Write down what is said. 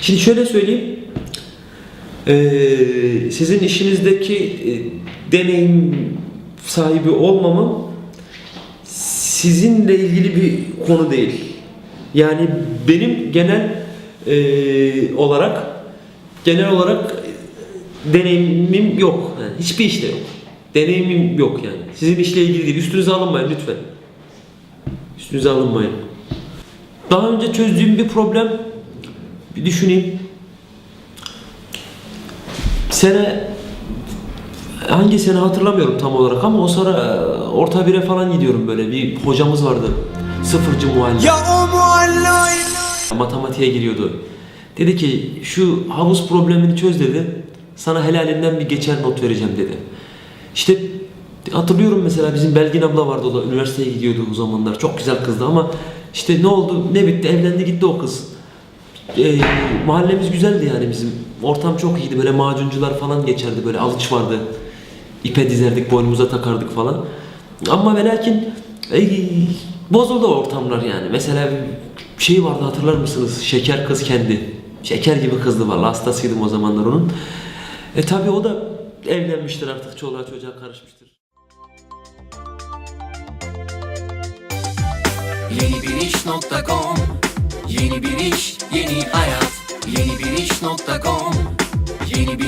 Şimdi şöyle söyleyeyim. Ee, sizin işinizdeki e, deneyim sahibi olmamam sizinle ilgili bir konu değil. Yani benim genel e, olarak genel olarak deneyimim yok. Yani hiçbir işte yok. Deneyimim yok yani. Sizin işle ilgili değil. Üstünüze alınmayın lütfen. Üstünüze alınmayın. Daha önce çözdüğüm bir problem bir düşüneyim. Sene hangi sene hatırlamıyorum tam olarak ama o sıra e, orta bire falan gidiyorum böyle. Bir hocamız vardı. Sıfırcı muallim. Ya o mualla Matematiğe giriyordu. Dedi ki şu havuz problemini çöz dedi. Sana helalinden bir geçer not vereceğim dedi. İşte hatırlıyorum mesela bizim Belgin abla vardı o da üniversiteye gidiyordu o zamanlar. Çok güzel kızdı ama işte ne oldu ne bitti evlendi gitti o kız. Ee, mahallemiz güzeldi yani bizim. Ortam çok iyiydi böyle macuncular falan geçerdi böyle alıç vardı. İpe dizerdik boynumuza takardık falan. Ama ve lakin ey, bozuldu ortamlar yani. Mesela bir şey vardı hatırlar mısınız? Şeker kız kendi. Şeker gibi kızdı vallahi hastasıydım o zamanlar onun. E tabi o da evlenmiştir artık çoluğa çocuğa karışmıştır. Yeni bir iş.com Yeni bir iş, yeni hayat. Yeni bir iş.com Yeni bir